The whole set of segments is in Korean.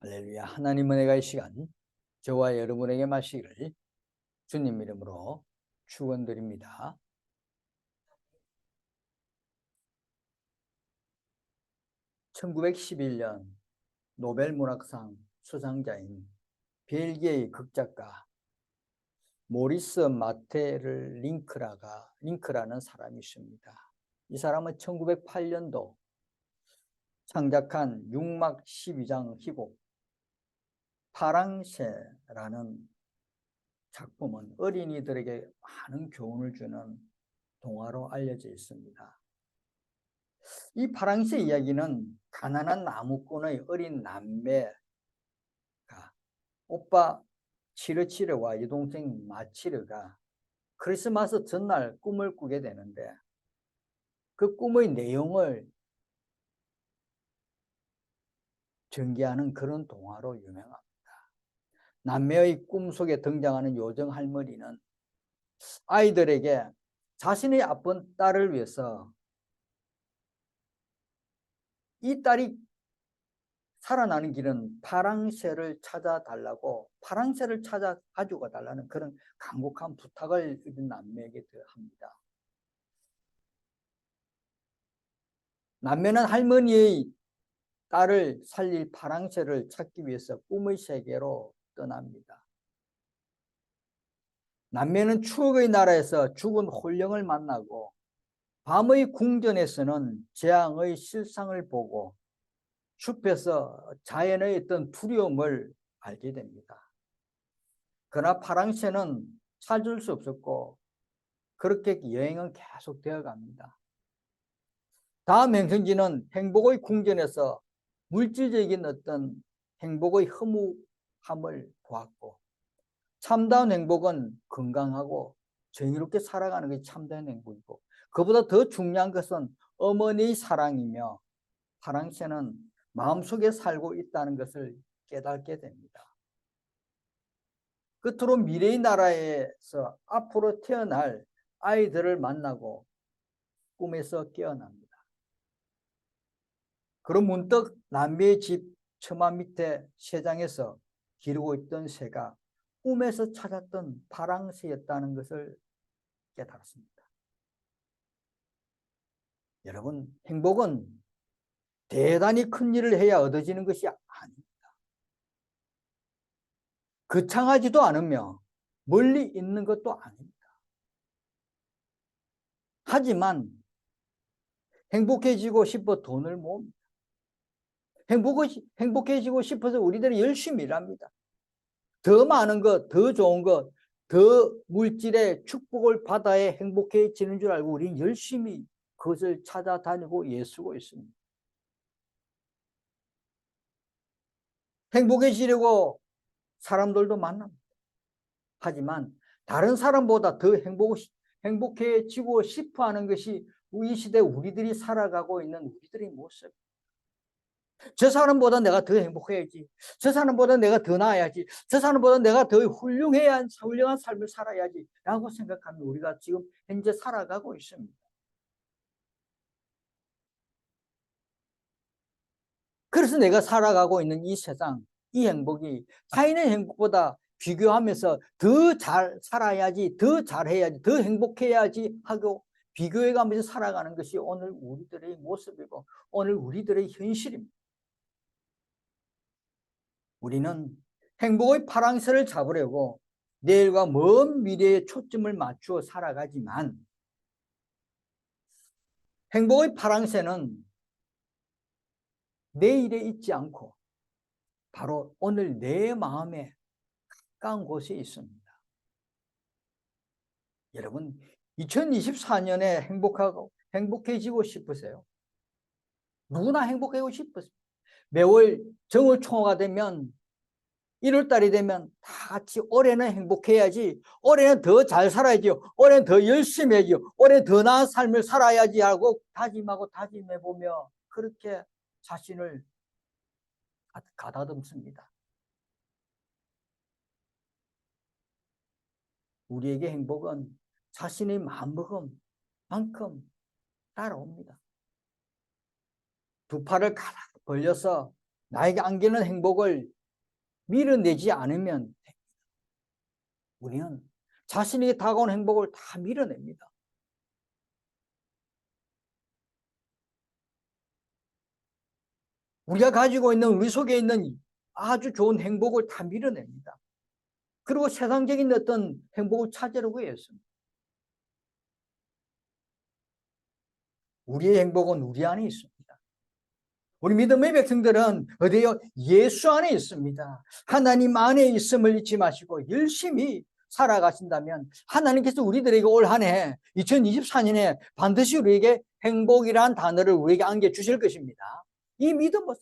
할렐루야. 하나님 은혜가 이 시간 저와 여러분에게 마시기를 주님 이름으로 축원드립니다. (1911년) 노벨 문학상 수상자인 벨기에의 극작가 모리스 마테를 링크라가 링크라는 사람이 있습니다. 이 사람은 1908년도 창작한 육막 12장 희곡 파랑새라는 작품은 어린이들에게 많은 교훈을 주는 동화로 알려져 있습니다. 이 파랑새 이야기는 가난한 나무꾼의 어린 남매가 오빠 치르치르와 여동생 마치르가 크리스마스 전날 꿈을 꾸게 되는데 그 꿈의 내용을 전개하는 그런 동화로 유명합니다. 남매의 꿈속에 등장하는 요정 할머니는 아이들에게 자신의 아픈 딸을 위해서 이 딸이 살아나는 길은 파랑새를 찾아달라고 파랑새를 찾아 가지고 달라는 그런 간곡한 부탁을 남매에게 합니다. 남매는 할머니의 딸을 살릴 파랑새를 찾기 위해서 꿈의 세계로 떠납니다. 남매는 추억의 나라에서 죽은 홀령을 만나고 밤의 궁전에서는 재앙의 실상을 보고 숲에서 자연의 어떤 두려움을 알게 됩니다. 그러나 파랑새는 찾을 수 없었고 그렇게 여행은 계속 되어 갑니다. 다음 행성지는 행복의 궁전에서 물질적인 어떤 행복의 허무 함을 보았고 참다운 행복은 건강하고 정의롭게 살아가는 것이 참다운 행복이고 그보다 더 중요한 것은 어머니의 사랑이며 파랑새는 마음속에 살고 있다는 것을 깨닫게 됩니다. 끝으로 미래의 나라에서 앞으로 태어날 아이들을 만나고 꿈에서 깨어납니다. 그럼 문득 남미의 집 처마 밑에 새장에서 기르고 있던 새가 꿈에서 찾았던 파랑새였다는 것을 깨달았습니다. 여러분, 행복은 대단히 큰 일을 해야 얻어지는 것이 아닙니다. 거창하지도 않으며 멀리 있는 것도 아닙니다. 하지만 행복해지고 싶어 돈을 모읍니다. 행복해지고 싶어서 우리들이 열심히 일합니다. 더 많은 것, 더 좋은 것, 더 물질의 축복을 받아야 행복해지는 줄 알고 우리는 열심히 그것을 찾아다니고 예수고 있습니다. 행복해지려고 사람들도 만납니다. 하지만 다른 사람보다 더 행복, 행복해지고 싶어 하는 것이 이 시대 우리들이 살아가고 있는 우리들의 모습. 저 사람보다 내가 더 행복해야지. 저 사람보다 내가 더 나아야지. 저 사람보다 내가 더 훌륭해야 훌륭한 삶을 살아야지. 라고 생각하면 우리가 지금 현재 살아가고 있습니다. 그래서 내가 살아가고 있는 이 세상, 이 행복이 타인의 행복보다 비교하면서 더 잘 살아야지, 더 잘해야지, 더 행복해야지 하고 비교해 가면서 살아가는 것이 오늘 우리들의 모습이고 오늘 우리들의 현실입니다. 우리는 행복의 파랑새를 잡으려고 내일과 먼 미래에 초점을 맞추어 살아가지만 행복의 파랑새는 내일에 있지 않고 바로 오늘 내 마음에 가까운 곳에 있습니다. 여러분, 2024년에 행복하고 행복해지고 싶으세요? 누구나 행복하고 싶으세요? 매월 정월총화가 되면 1월달이 되면 다 같이 올해는 행복해야지 올해는 더 잘 살아야지 올해는 더 열심히 해야지 올해 더 나은 삶을 살아야지 하고 다짐하고 다짐해보며 그렇게 자신을 가다듬습니다. 우리에게 행복은 자신의 마음먹음만큼 따라옵니다. 두 팔을 가닥 벌려서 나에게 안기는 행복을 밀어내지 않으면 우리는 자신에게 다가온 행복을 다 밀어냅니다. 우리가 가지고 있는 우리 속에 있는 아주 좋은 행복을 다 밀어냅니다. 그리고 세상적인 어떤 행복을 찾으려고 했습니다. 우리의 행복은 우리 안에 있습니다. 우리 믿음의 백성들은 어디요? 예수 안에 있습니다. 하나님 안에 있음을 잊지 마시고 열심히 살아가신다면 하나님께서 우리들에게 올 한 해 2024년에 반드시 우리에게 행복이란 단어를 우리에게 안겨 주실 것입니다. 이 믿음은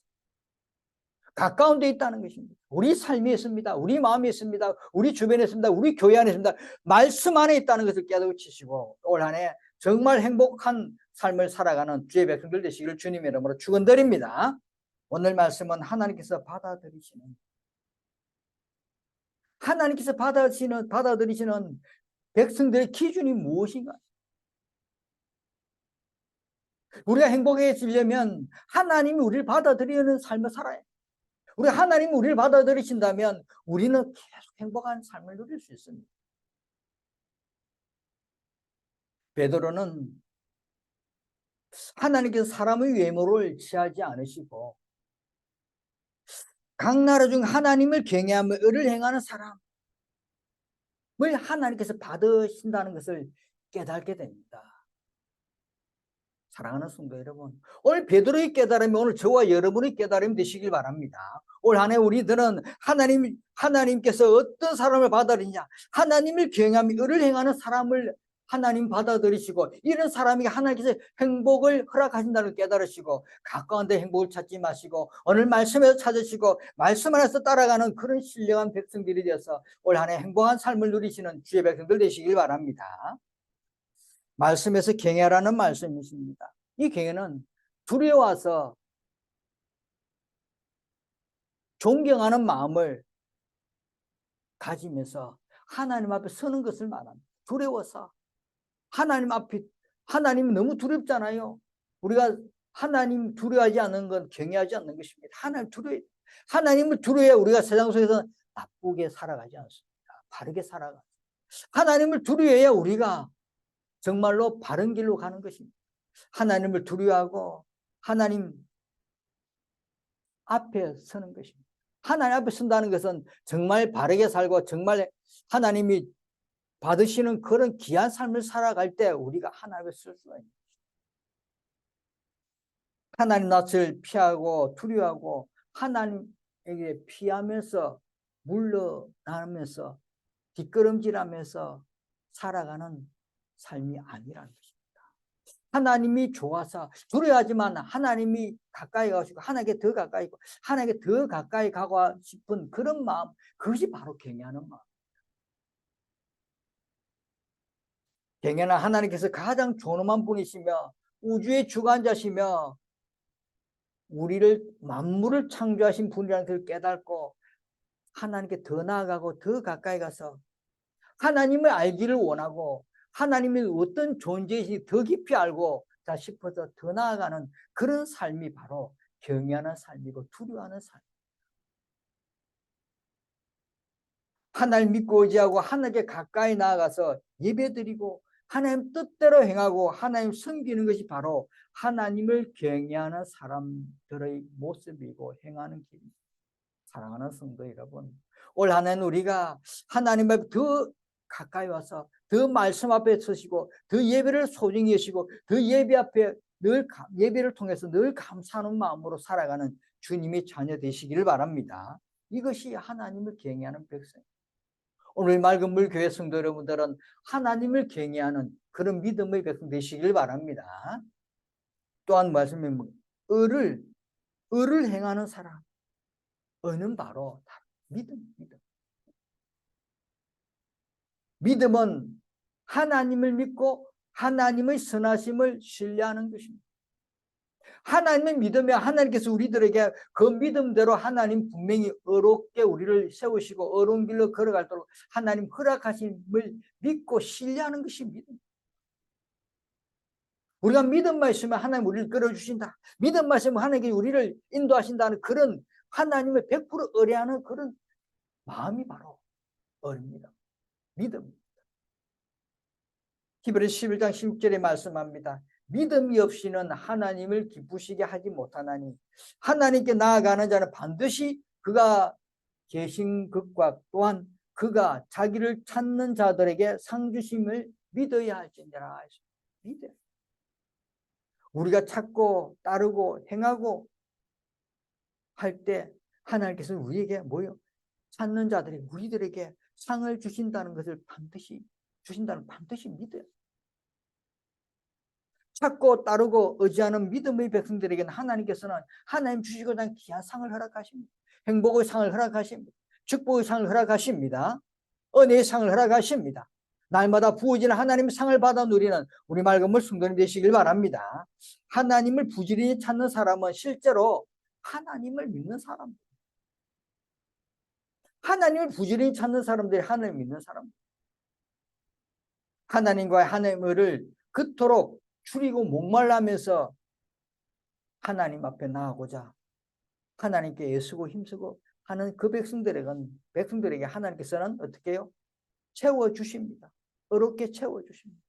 가까운 데 있다는 것입니다. 우리 삶이 있습니다. 우리 마음이 있습니다. 우리 주변에 있습니다. 우리 교회 안에 있습니다. 말씀 안에 있다는 것을 깨닫치시고 올 한 해 정말 행복한 삶을 살아가는 주의 백성들 되시기를 주님의 이름으로 축원드립니다. 오늘 말씀은 하나님께서 받아들이시는 하나님께서 받아들이시는 받아들이시는 백성들의 기준이 무엇인가? 우리가 행복해지려면 하나님이 우리를 받아들이는 삶을 살아야 우리 하나님이 우리를 받아들이신다면 우리는 계속 행복한 삶을 누릴 수 있습니다. 베드로는 하나님께서 사람의 외모를 취하지 않으시고 각 나라 중 하나님을 경외하며 의를 행하는 사람을 하나님께서 받으신다는 것을 깨닫게 됩니다. 사랑하는 성도 여러분, 오늘 베드로의 깨달음이 오늘 저와 여러분의 깨달음이 되시길 바랍니다. 올 한해 우리들은 하나님 하나님께서 어떤 사람을 받아들이냐, 하나님을 경외하며 의를 행하는 사람을 하나님 받아들이시고 이런 사람이 하나님께서 행복을 허락하신다는 걸 깨달으시고 가까운 데 행복을 찾지 마시고 오늘 말씀에서 찾으시고 말씀 안에서 따라가는 그런 신령한 백성들이 되어서 올 한 해 행복한 삶을 누리시는 주의 백성들 되시길 바랍니다. 말씀에서 경외라는 말씀이 있습니다. 이 경외는 두려워서 존경하는 마음을 가지면서 하나님 앞에 서는 것을 말합니다. 두려워서 하나님 앞에 하나님 너무 두렵잖아요. 우리가 하나님 두려워하지 않는 건 경외하지 않는 것입니다. 하나님 두려워 하나님을 두려워야 우리가 세상 속에서 나쁘게 살아가지 않습니다. 바르게 살아가. 하나님을 두려워야 우리가 정말로 바른 길로 가는 것입니다. 하나님을 두려워하고 하나님 앞에 서는 것입니다. 하나님 앞에 선다는 것은 정말 바르게 살고 정말 하나님이 받으시는 그런 귀한 삶을 살아갈 때 우리가 하나님을 쓸 수가 있는 하나님 낯을 피하고 두려워하고 하나님에게 피하면서 물러나면서 뒷걸음질하면서 살아가는 삶이 아니라는 것입니다. 하나님이 좋아서 두려워하지만 하나님이 가까이 가시고 하나님께 더 가까이 고 하나님께 더 가까이 가고 싶은 그런 마음 그것이 바로 경외하는 마음. 경외는 하나님께서 가장 존엄한 분이시며 우주의 주관자시며 우리를 만물을 창조하신 분이라는 것을 깨닫고 하나님께 더 나아가고 더 가까이 가서 하나님을 알기를 원하고 하나님이 어떤 존재이신지 더 깊이 알고 자 싶어서 더 나아가는 그런 삶이 바로 경외하는 삶이고 두려워하는 삶. 하나님 믿고 의지하고 하나님께 가까이 나아가서 예배드리고 하나님 뜻대로 행하고 하나님 섬기는 것이 바로 하나님을 경외하는 사람들의 모습이고 행하는 길입니다. 사랑하는 성도 여러분, 올 한해는 우리가 하나님 앞에 더 가까이 와서 더 말씀 앞에 서시고 더 예배를 소중히 여시고 더 예배 앞에 늘 예배를 통해서 늘 감사하는 마음으로 살아가는 주님의 자녀 되시기를 바랍니다. 이것이 하나님을 경외하는 백성. 오늘 맑은 물 교회 성도 여러분들은 하나님을 경외하는 그런 믿음의 백성 되시길 바랍니다. 또한 말씀에 뭐, 의를 의를 행하는 사람. 의는 바로 믿음, 믿음. 믿음은 하나님을 믿고 하나님의 선하심을 신뢰하는 것입니다. 하나님을 믿으면 하나님께서 우리들에게 그 믿음대로 하나님 분명히 어렵게 우리를 세우시고 어려운 길로 걸어갈도록 하나님 허락하심을 믿고 신뢰하는 것이 믿음. 우리가 믿음만 있으면 하나님 우리를 끌어주신다. 믿음만 있으면 하나님께 우리를 인도하신다는 그런 하나님을 100% 의뢰하는 그런 마음이 바로 어립니다. 믿음. 히브리 11장 16절에 말씀합니다. 믿음이 없이는 하나님을 기쁘시게 하지 못하나니 하나님께 나아가는 자는 반드시 그가 계신 것과 또한 그가 자기를 찾는 자들에게 상 주심을 믿어야 할지니라. 믿어. 우리가 찾고 따르고 행하고 할 때 하나님께서 우리에게 뭐요? 찾는 자들이 우리들에게 상을 주신다는 것을 반드시 주신다는 반드시 믿어요. 찾고 따르고 의지하는 믿음의 백성들에게는 하나님께서는 하나님 주시고자 하는 귀한 상을 허락하십니다. 행복의 상을 허락하십니다. 축복의 상을 허락하십니다. 은혜의 상을 허락하십니다. 날마다 부어지는 하나님의 상을 받아 누리는 우리 맑음을 성도님 되시길 바랍니다. 하나님을 부지런히 찾는 사람은 실제로 하나님을 믿는 사람. 하나님을 부지런히 찾는 사람들이 하나님을 믿는 사람. 하나님과 하나님을 그토록 줄이고 목말라면서 하나님 앞에 나아가고자 하나님께 애쓰고 힘쓰고 하는 그 백성들에게는 백성들에게 하나님께서는 어떻게 해요? 채워 주십니다. 어렵게 채워 주십니다.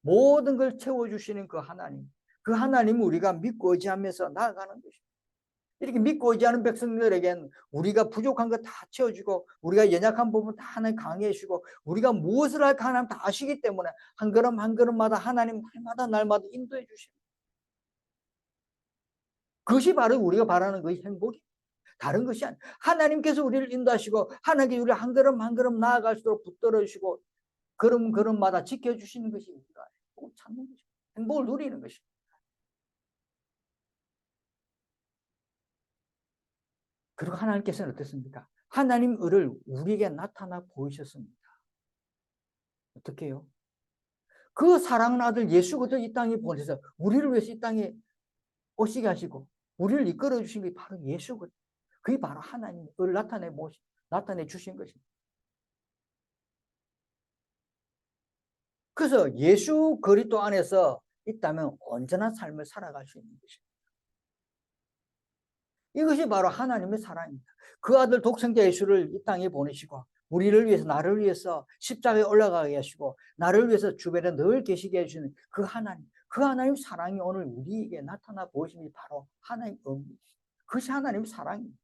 모든 걸 채워 주시는 그 하나님. 그 하나님을 우리가 믿고 의지하면서 나아가는 것입니다. 이렇게 믿고 의지하는 백성들에겐 우리가 부족한 거 다 채워주고 우리가 연약한 부분 다 하나님 강해 주시고 우리가 무엇을 할까 하나님 다 아시기 때문에 한 걸음 한 걸음마다 하나님 날마다 날마다 인도해 주십니다. 그것이 바로 우리가 바라는 그 행복이 다른 것이 아니에요. 하나님께서 우리를 인도하시고 하나님께 우리 한 걸음 한 걸음 나아갈수록 붙들어 주시고 걸음 걸음마다 지켜 주시는 것이 우리가 행복 찾는 것입니다. 행복을 누리는 것입니다. 그리고 하나님께서는 어떻습니까? 하나님 을을 우리에게 나타나 보이셨습니다. 어떻게 해요? 그 사랑하는 아들 예수 그리스도 이 땅에 보내서 우리를 위해서 이 땅에 오시게 하시고 우리를 이끌어 주신 게 바로 예수 그리스도. 그게 바로 하나님을 나타내 보시 나타내 주신 것입니다. 그래서 예수 그리스도 안에서 있다면 언제나 삶을 살아갈 수 있는 것입니다. 이것이 바로 하나님의 사랑입니다. 그 아들 독생자 예수를 이 땅에 보내시고 우리를 위해서 나를 위해서 십자가에 올라가게 하시고 나를 위해서 주변에 늘 계시게 해주시는 그 하나님 그 하나님 사랑이 오늘 우리에게 나타나 보이심이 바로 하나님 의미 그것이 하나님 사랑입니다.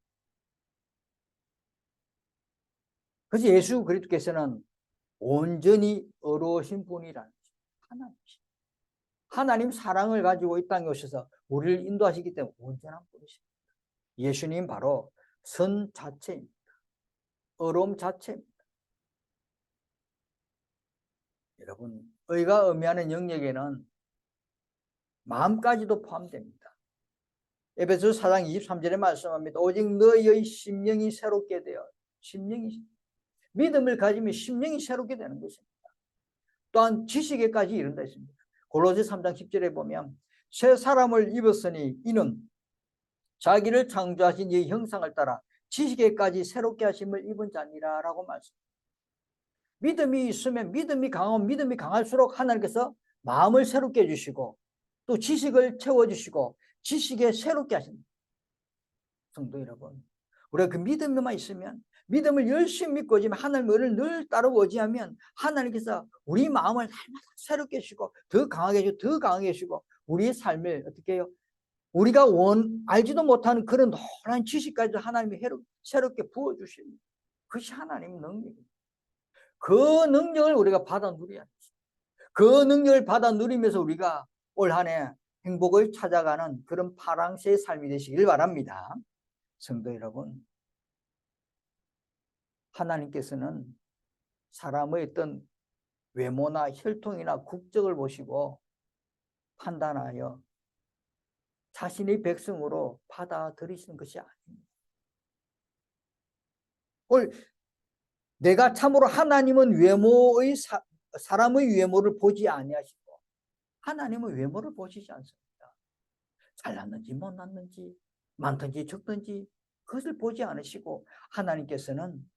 그래서 예수 그리스도께서는 온전히 어려우신 분이라는 하나님 하나님 사랑을 가지고 이 땅에 오셔서 우리를 인도하시기 때문에 온전한 분이십니다. 예수님 바로 선 자체입니다. 어려움 자체입니다. 여러분, 의가 의미하는 영역에는 마음까지도 포함됩니다. 에베소 4장 23절에 말씀합니다. 오직 너의 심령이 새롭게 되어 심령이 믿음을 가지면 심령이 새롭게 되는 것입니다. 또한 지식에까지 이른다 했습니다. 골로새 3장 10절에 보면 새 사람을 입었으니 이는 자기를 창조하신 이 형상을 따라 지식에까지 새롭게 하심을 입은 자니라 라고 말씀. 믿음이 있으면 믿음이 강하면 믿음이 강할수록 하나님께서 마음을 새롭게 해주시고 또 지식을 채워주시고 지식에 새롭게 하십니다. 성도 여러분, 우리가 그 믿음만 있으면 믿음을 열심히 믿고 오지만 하나님을 늘 따르고 오지하면 하나님께서 우리 마음을 날마다 새롭게 해주시고 더 강하게 해주고 더 강하게 해주시고 우리의 삶을 어떻게 해요? 우리가 원 알지도 못하는 그런 노란 지식까지도 하나님이 새롭게 부어주십니다. 그것이 하나님의 능력입니다. 그 능력을 우리가 받아 누려야 그 능력을 받아 누리면서 우리가 올 한 해 행복을 찾아가는 그런 파랑새의 삶이 되시길 바랍니다. 성도 여러분, 하나님께서는 사람의 어떤 외모나 혈통이나 국적을 보시고 판단하여 자신의 백성으로 받아들이시는 것이 아닙니다. 오늘 내가 참으로 하나님은 외모의 사, 사람의 외모를 보지 아니하시고 하나님은 외모를 보시지 않습니다. 잘났는지 못났는지 많든지 적든지 그것을 보지 않으시고 하나님께서는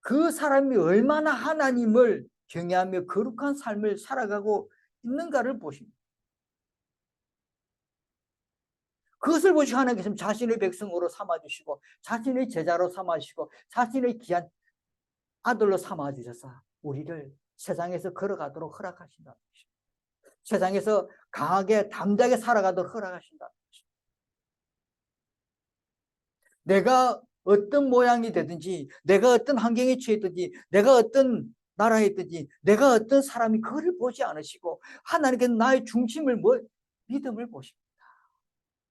그 사람이 얼마나 하나님을 경외하며 거룩한 삶을 살아가고 있는가를 보십니다. 그것을 보시고 하나님께서 자신의 백성으로 삼아주시고 자신의 제자로 삼아주시고 자신의 귀한 아들로 삼아주셔서 우리를 세상에서 걸어가도록 허락하신다. 세상에서 강하게 담대하게 살아가도록 허락하신다. 내가 어떤 모양이 되든지 내가 어떤 환경에 처했든지 내가 어떤 나라에 있든지 내가 어떤 사람이 그거를 보지 않으시고 하나님께서 나의 중심을 뭐 믿음을 보십니다.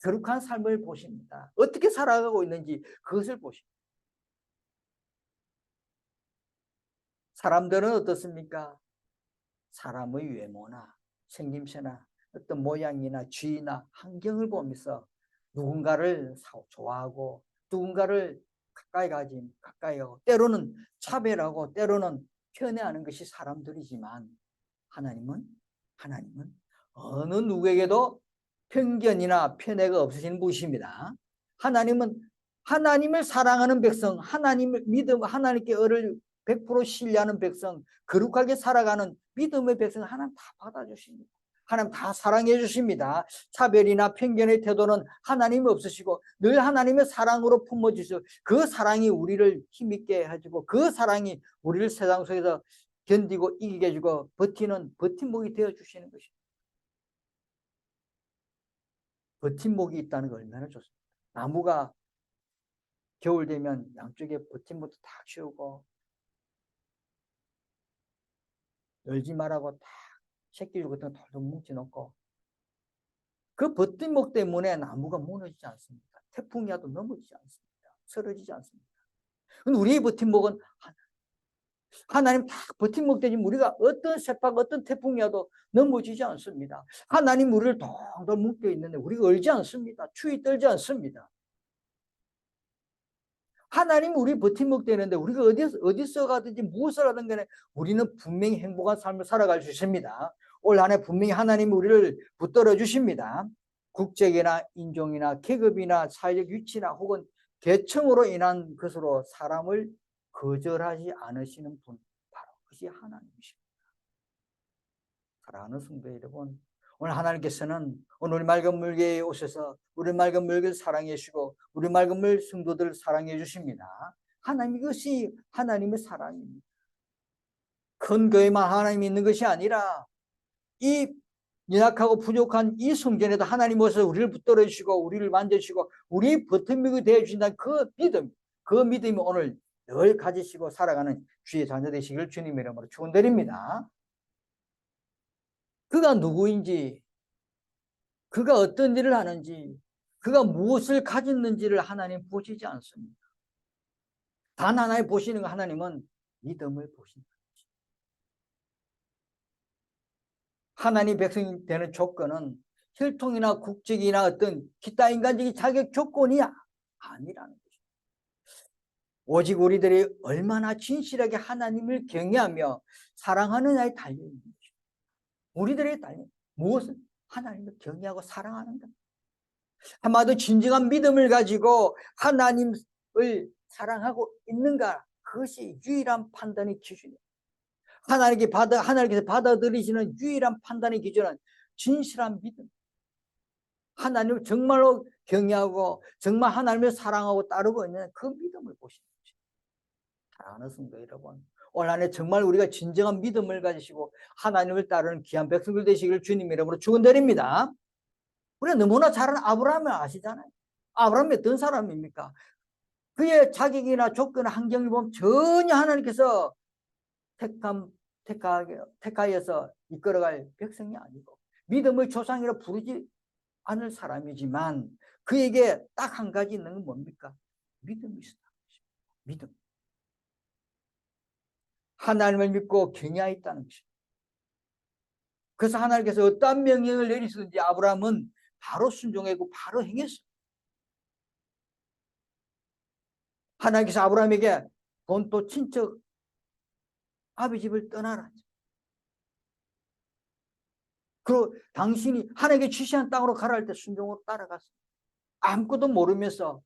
거룩한 삶을 보십니다. 어떻게 살아가고 있는지 그것을 보십니다. 사람들은 어떻습니까? 사람의 외모나 생김새나 어떤 모양이나 쥐나 환경을 보면서 누군가를 좋아하고 누군가를 가까이 가지 가까이 하고 때로는 차별하고 때로는 편애하는 것이 사람들이지만 하나님은 하나님은 어느 누구에게도 편견이나 편애가 없으신 분이십니다. 하나님은 하나님을 사랑하는 백성, 하나님을 믿음, 하나님께 을을 100% 신뢰하는 백성, 거룩하게 살아가는 믿음의 백성 하나님 다 받아주십니다. 하나님 다 사랑해 주십니다. 차별이나 편견의 태도는 하나님이 없으시고 늘 하나님의 사랑으로 품어 주시고 그 사랑이 우리를 힘있게 해주고 그 사랑이 우리를 세상 속에서 견디고 이기게 해주고 버티는 버팀목이 되어 주시는 것입니다. 버팀목이 있다는 거 얼마나 좋습니다. 나무가 겨울 되면 양쪽에 버팀목도 다 치우고 열지 말라고 다 새끼줄 같은 거 돌돌 뭉쳐놓고 그 버팀목 때문에 나무가 무너지지 않습니다. 태풍이 와도 넘어지지 않습니다. 쓰러지지 않습니다. 우리의 버팀목은 님다 버팀목 되지 우리가 어떤 세팍 어떤 태풍이 와도 넘어지지 않습니다. 하나님 우리를 동동 묶여 있는데 우리가 얼지 않습니다. 추위 떨지 않습니다. 하나님 우리 버팀목 되는데 우리가 어디서 어디서 가든지 무엇을 하든 간에 우리는 분명히 행복한 삶을 살아갈 수 있습니다. 올 한해 분명히 하나님 우리를 붙들어 주십니다. 국적이나 인종이나 계급이나 사회적 위치나 혹은 계층으로 인한 것으로 사람을 거절하지 않으시는 분 바로 그것이 하나님이십니다. 사랑하는 성도 여러분 오늘 하나님께서는 오늘 맑은 물개에 오셔서 우리 맑은 물개를 사랑해 주시고 우리 맑은 물 성도들을 사랑해 주십니다. 하나님 이것이 하나님의 사랑입니다. 큰 교회만 하나님이 있는 것이 아니라 이 연약하고 부족한 이 성전에도 하나님 오셔서 우리를 붙들어 주시고 우리를 만져 주시고 우리 버팀목이 되어 주신다는 그 믿음 그 믿음이 오늘 늘 가지시고 살아가는 주의 자녀 되시기를 주님 이름으로 축원드립니다. 그가 누구인지 그가 어떤 일을 하는지 그가 무엇을 가졌는지를 하나님 보시지 않습니다. 단 하나에 보시는 거 하나님은 믿음을 보신다. 하나님 백성이 되는 조건은 혈통이나 국적이나 어떤 기타 인간적인 자격 조건이 아니라는 것입니다. 오직 우리들이 얼마나 진실하게 하나님을 경외하며 사랑하느냐에 달려있는 것입니다. 우리들의 달려 무엇은 하나님을 경외하고 사랑하는 것. 한마디로 진정한 믿음을 가지고 하나님을 사랑하고 있는가 그것이 유일한 판단의 기준입니다. 하나님께 받아, 하나님께서 받아들이시는 유일한 판단의 기준은 진실한 믿음. 하나님을 정말로 경외하고 정말 하나님을 사랑하고 따르고 있는 그 믿음을 거죠. 사랑하는 성도 여러분. 올 한해 정말 우리가 진정한 믿음을 가지시고 하나님을 따르는 귀한 백성들 되시기를 주님 이름으로 축원드립니다. 우리가 너무나 잘 아는 아브라함을 아시잖아요. 아브라함이 어떤 사람입니까? 그의 자격이나 조건, 환경을 보면 전혀 하나님께서 택함, 택하, 택하여서 이끌어갈 백성이 아니고 믿음의 조상이라 부르지 않을 사람이지만 그에게 딱 한 가지 있는 건 뭡니까? 믿음이 있다. 믿음. 하나님을 믿고 경외하였다는 것입니다. 그래서 하나님께서 어떠한 명령을 내리시든지 아브라함은 바로 순종하고 바로 행했어요. 하나님께서 아브라함에게 본토 친척 아비 집을 떠나라. 그리고 당신이 하나님께 지시한 땅으로 가라 할 때 순종으로 따라갔어. 아무것도 모르면서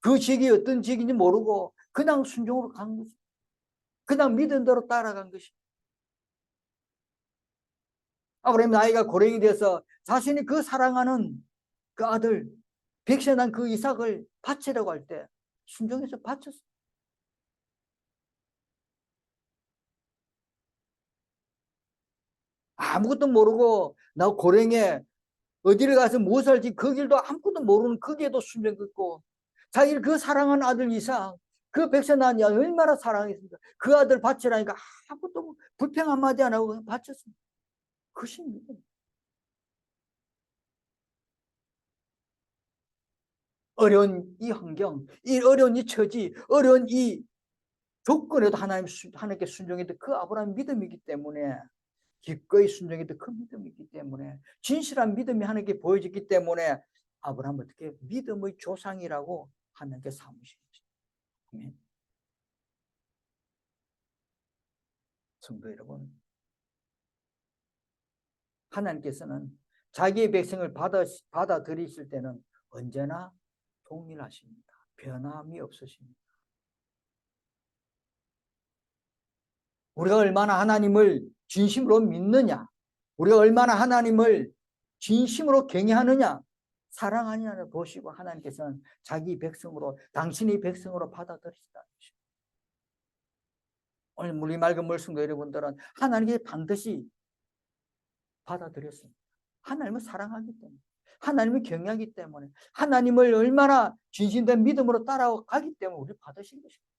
그 지역이 어떤 지역인지 모르고 그냥 순종으로 간 거지. 그냥 믿은 대로 따라간 것이. 아브라함 나이가 고령이 돼서 자신이 그 사랑하는 그 아들 백세난 그 이삭을 바치라고 할 때 순종해서 바쳤어. 아무것도 모르고 나 고랭에 어디를 가서 무엇을 할지 그 길도 아무것도 모르는 거기에도 순종했고 자기를 그 사랑한 아들 이삭 그 백세난이 얼마나 사랑했습니까? 그 아들 바치라니까 아무것도 불평 한마디 안 하고 그냥 바쳤습니다. 그것이 믿음. 어려운 이 환경, 이 어려운 이 처지, 어려운 이 조건에도 하나님, 하나님께 순종했던 그 아브라함 믿음이기 때문에 기꺼이 순종했던 그 믿음이기 때문에 진실한 믿음이 하나님께 보여졌기 때문에 아브라함 어떻게 믿음의 조상이라고 하나님께 것입 니다. 성도 여러분, 하나님께서는 자기의 백성을 받아, 받아들이실 때는 언제나 동일하십니다. 변함이 없으십니다. 우리가 얼마나 하나님을 진심으로 믿느냐, 우리가 얼마나 하나님을 진심으로 경외하느냐, 사랑하느냐를 보시고 하나님께서는 자기 백성으로, 당신의 백성으로 받아들이시다는 것입니다. 오늘 우리 맑은 물성도 여러분들은 하나님께 반드시 받아들였습니다. 하나님을 사랑하기 때문에. 하나님을 경외하기 때문에 하나님을 얼마나 진심된 믿음으로 따라가기 때문에 우리 받으신 것입니다.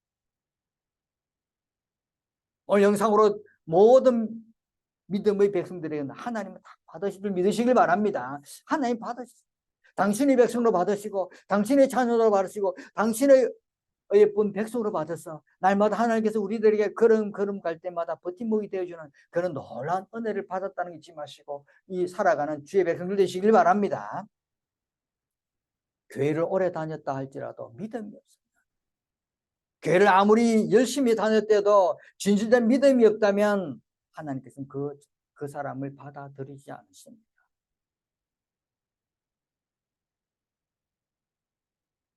오늘 영상으로 모든 믿음의 백성들에게는 하나님을 다 받으시길 믿으시길 바랍니다. 하나님 받으시고 당신의 백성으로 받으시고 당신의 자녀로 받으시고 당신의 예쁜 백성으로 받아서 날마다 하나님께서 우리들에게 걸음 걸음 갈 때마다 버팀목이 되어주는 그런 놀라운 은혜를 받았다는 게 잊지 마시고 이 살아가는 주의 백성들 되시길 바랍니다. 교회를 오래 다녔다 할지라도 믿음이 없습니다. 교회를 아무리 열심히 다녔대도 진실된 믿음이 없다면 하나님께서는 그, 그 사람을 받아들이지 않습니다.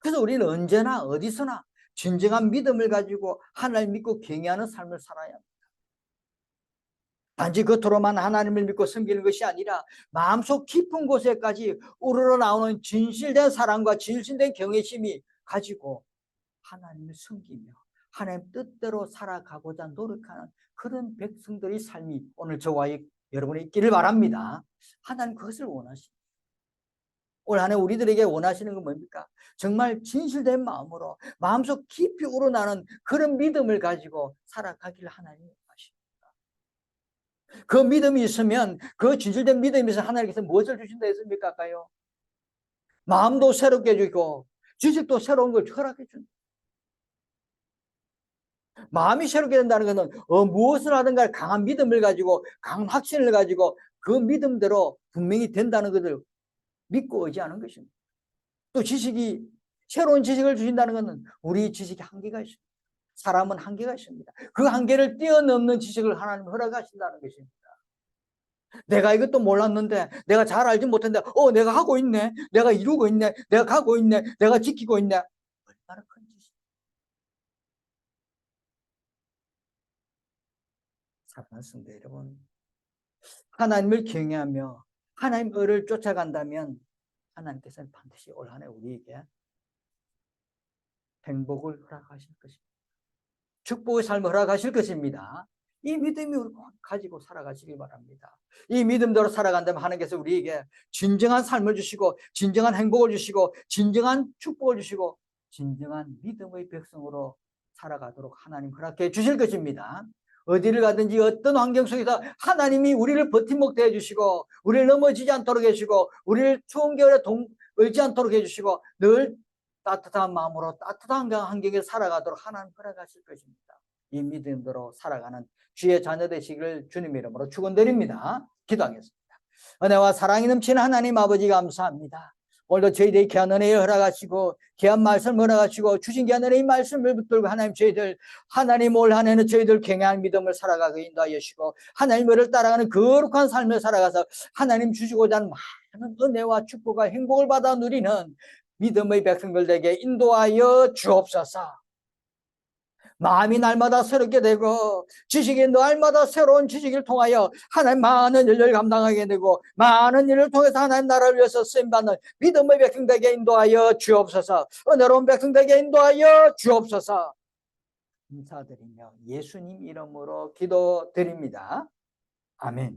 그래서 우리는 언제나 어디서나 진정한 믿음을 가지고 하나님 믿고 경외하는 삶을 살아야 합니다. 단지 겉으로만 하나님을 믿고 섬기는 것이 아니라 마음속 깊은 곳에까지 우러러 나오는 진실된 사랑과 진실된 경외심이 가지고 하나님을 섬기며 하나님 뜻대로 살아가고자 노력하는 그런 백성들의 삶이 오늘 저와 여러분이 있기를 바랍니다. 하나님 그것을 원하십니다. 올 한해 우리들에게 원하시는 건 뭡니까? 정말 진실된 마음으로 마음속 깊이 우러나는 그런 믿음을 가지고 살아가길 하나님 원하십니다. 그 믿음이 있으면 그 진실된 믿음에서 하나님께서 무엇을 주신다 했습니까? 까요 마음도 새롭게 해주고 지식도 새로운 걸 허락해 준다. 마음이 새롭게 된다는 것은 어, 무엇을 하든가 강한 믿음을 가지고 강한 확신을 가지고 그 믿음대로 분명히 된다는 것을 믿고 의지하는 것입니다. 또 지식이 새로운 지식을 주신다는 것은 우리 지식이 한계가 있습니다. 사람은 한계가 있습니다. 그 한계를 뛰어넘는 지식을 하나님 허락하신다는 것입니다. 내가 이것도 몰랐는데 내가 잘 알지 못했는데 어 내가 하고 있네 내가 이루고 있네 내가 가고 있네 내가 지키고 있네 얼마나 큰 지식 사랑하는 성도 여러분 하나님을 경외하며 하나님 을을 쫓아간다면 하나님께서는 반드시 올 한해 우리에게 행복을 허락하실 것입니다. 축복의 삶을 허락하실 것입니다. 이 믿음이 가지고 살아가시기 바랍니다. 이 믿음대로 살아간다면 하나님께서 우리에게 진정한 삶을 주시고 진정한 행복을 주시고 진정한 축복을 주시고 진정한 믿음의 백성으로 살아가도록 하나님 허락해 주실 것입니다. 어디를 가든지 어떤 환경 속에서 하나님이 우리를 버팀목 되어 주시고 우리를 넘어지지 않도록 해주시고 우리를 추운 겨울에 동, 얼지 않도록 해주시고 늘 따뜻한 마음으로 따뜻한 환경에 살아가도록 하나님 허락하실 것입니다. 이 믿음대로 살아가는 주의 자녀 되시기를 주님 이름으로 축원드립니다. 기도하겠습니다. 은혜와 사랑이 넘치는 하나님 아버지 감사합니다. 오늘도 저희들이 귀한 은혜 허락하시고 귀한 말씀 허락하시고 주신 귀한 은혜의 말씀을 붙들고 하나님 저희들 하나님 올 한해는 저희들 경외한 믿음을 살아가게 인도하여 주시고 하나님을 따라가는 거룩한 삶을 살아가서 하나님 주시고자 하는 많은 은혜와 축복과 행복을 받아 누리는 믿음의 백성들에게 인도하여 주옵소서 마음이 날마다 새롭게 되고 지식이 날마다 새로운 지식을 통하여 하나님 많은 일을 감당하게 되고 많은 일을 통해서 하나님 나라를 위해서 쓰임받는 믿음의 백성 되게 인도하여 주옵소서 은혜로운 백성 되게 인도하여 주옵소서 감사드리며 예수님 이름으로 기도드립니다. 아멘.